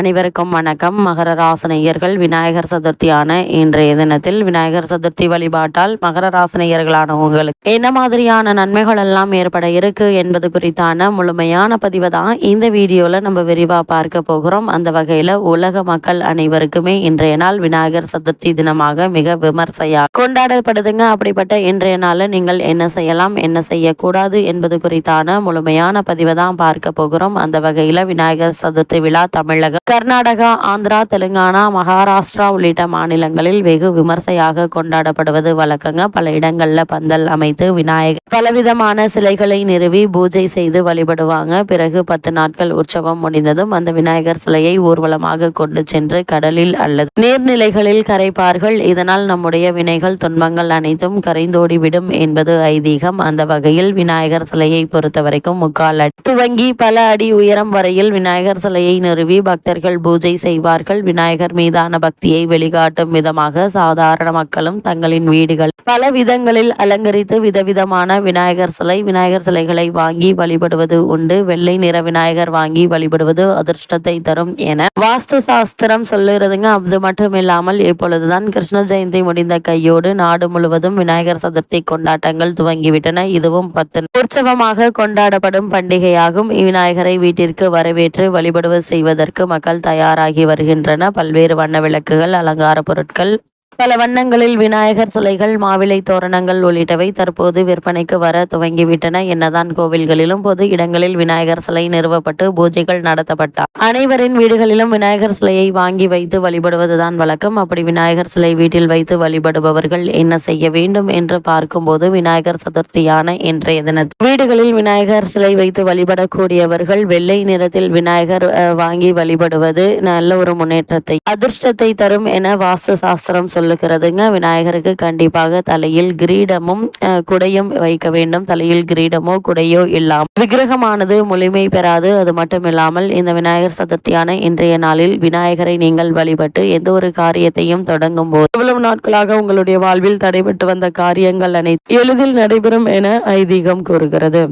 அனைவருக்கும் வணக்கம். மகர ராசனையர்கள் விநாயகர் சதுர்த்தியான இன்றைய தினத்தில் விநாயகர் சதுர்த்தி வழிபாட்டால் மகர ராசனையர்களான உங்களுக்கு என்ன மாதிரியான நன்மைகள் எல்லாம் ஏற்பட இருக்கு என்பது குறித்தான முழுமையான பதிவை தான் இந்த வீடியோல நம்ம விரிவா பார்க்க போகிறோம். அந்த வகையில உலக மக்கள் அனைவருக்குமே இன்றைய நாள் விநாயகர் சதுர்த்தி தினமாக மிக விமர்சையா கொண்டாடப்படுதுங்க. அப்படிப்பட்ட இன்றைய நாளில் நீங்கள் என்ன செய்யலாம் என்ன செய்யக்கூடாது என்பது குறித்தான முழுமையான பதிவை தான் பார்க்க போகிறோம். அந்த வகையில விநாயகர் சதுர்த்தி விழா தமிழக கர்நாடகா ஆந்திரா தெலுங்கானா மகாராஷ்டிரா உள்ளிட்ட மாநிலங்களில் வெகு விமர்சையாக கொண்டாடப்படுவது வழக்கங்க. பல இடங்களில் பந்தல் அமைத்து விநாயகர் பலவிதமான சிலைகளை நிறுவி பூஜை செய்து வழிபடுவாங்க. பிறகு பத்து நாட்கள் உற்சவம் முடிந்ததும் அந்த விநாயகர் சிலையை ஊர்வலமாக கொண்டு சென்று கடலில் அல்லது நீர்நிலைகளில் கரைப்பார்கள். இதனால் நம்முடைய வினைகள் துன்பங்கள் அனைத்தும் கரைந்தோடிவிடும் என்பது ஐதீகம். அந்த வகையில் விநாயகர் சிலையை பொறுத்தவரைக்கும் முக்கால் அடி துவங்கி பல அடி உயரம் வரையில் விநாயகர் சிலையை நிறுவி பக்தர்கள் பூஜை செய்வார்கள். விநாயகர் மீதான பக்தியை வெளிக்காட்டும் விதமாக சாதாரண மக்களும் தங்களின் வீடுகள் பல விதங்களில் அலங்கரித்து விதவிதமான விநாயகர் சிலை விநாயகர் சிலைகளை வாங்கி வழிபடுவது உண்டு. வெள்ளை நிற விநாயகர் வாங்கி வழிபடுவது அதிர்ஷ்டத்தை தரும் என வாஸ்து சாஸ்திரம் சொல்லுறதுங்க அது மட்டும் இல்லாமல் இப்பொழுதுதான் கிருஷ்ண ஜெயந்தி முடிந்த கையோடு நாடு முழுவதும் விநாயகர் சதுர்த்தி கொண்டாட்டங்கள் துவங்கிவிட்டன. இதுவும் பத்து உற்சவமாக கொண்டாடப்படும் பண்டிகையாகும். விநாயகரை வீட்டிற்கு வரவேற்று வழிபடுவது செய்வதற்கு விழாக்கள் தயாராகி வருகின்றன. பல்வேறு வண்ண விளக்குகள் அலங்கார பொருட்கள் பல வண்ணங்களில் விநாயகர் சிலைகள் மாவிலை தோரணங்கள் உள்ளிட்டவை தற்போது விற்பனைக்கு வர துவங்கிவிட்டன. என்னதான் கோவில்களிலும் பொது இடங்களில் விநாயகர் சிலை நிறுவப்பட்டு பூஜைகள் நடத்தப்பட்டார். அனைவரின் வீடுகளிலும் விநாயகர் சிலையை வாங்கி வைத்து வழிபடுவதுதான் வழக்கம். அப்படி விநாயகர் சிலை வீட்டில் வைத்து வழிபடுபவர்கள் என்ன செய்ய வேண்டும் என்று பார்க்கும்போது விநாயகர் சதுர்த்தியான இன்றைய தினத்தில் வீடுகளில் விநாயகர் சிலை வைத்து வழிபடக்கூடியவர்கள் வெள்ளை நிறத்தில் விநாயகர் அஹ், வாங்கி வழிபடுவது நல்ல ஒரு முன்னேற்றத்தை அதிர்ஷ்டத்தை தரும் என வாஸ்து சாஸ்திரம் சொல்லுகிறதுங்க. விநாயகருக்கு கண்டிப்பாக தலையில் கிரீடமும் குடையும் வைக்க வேண்டும். தலையில் கிரீடமோ குடையோ இல்லாமல் விக்கிரகமானது முழுமை பெறாது. அது மட்டும் இல்லாமல் இந்த விநாயகர் சதுர்த்தியான இன்றைய நாளில் விநாயகரை நீங்கள் வழிபட்டு எந்த ஒரு காரியத்தையும் தொடங்கும் போது இவ்வளவு நாட்களாக உங்களுடைய வாழ்வில் தடைபட்டு வந்த காரியங்கள் அனைத்து எளிதில் நடைபெறும் என ஐதீகம் கூறுகிறது.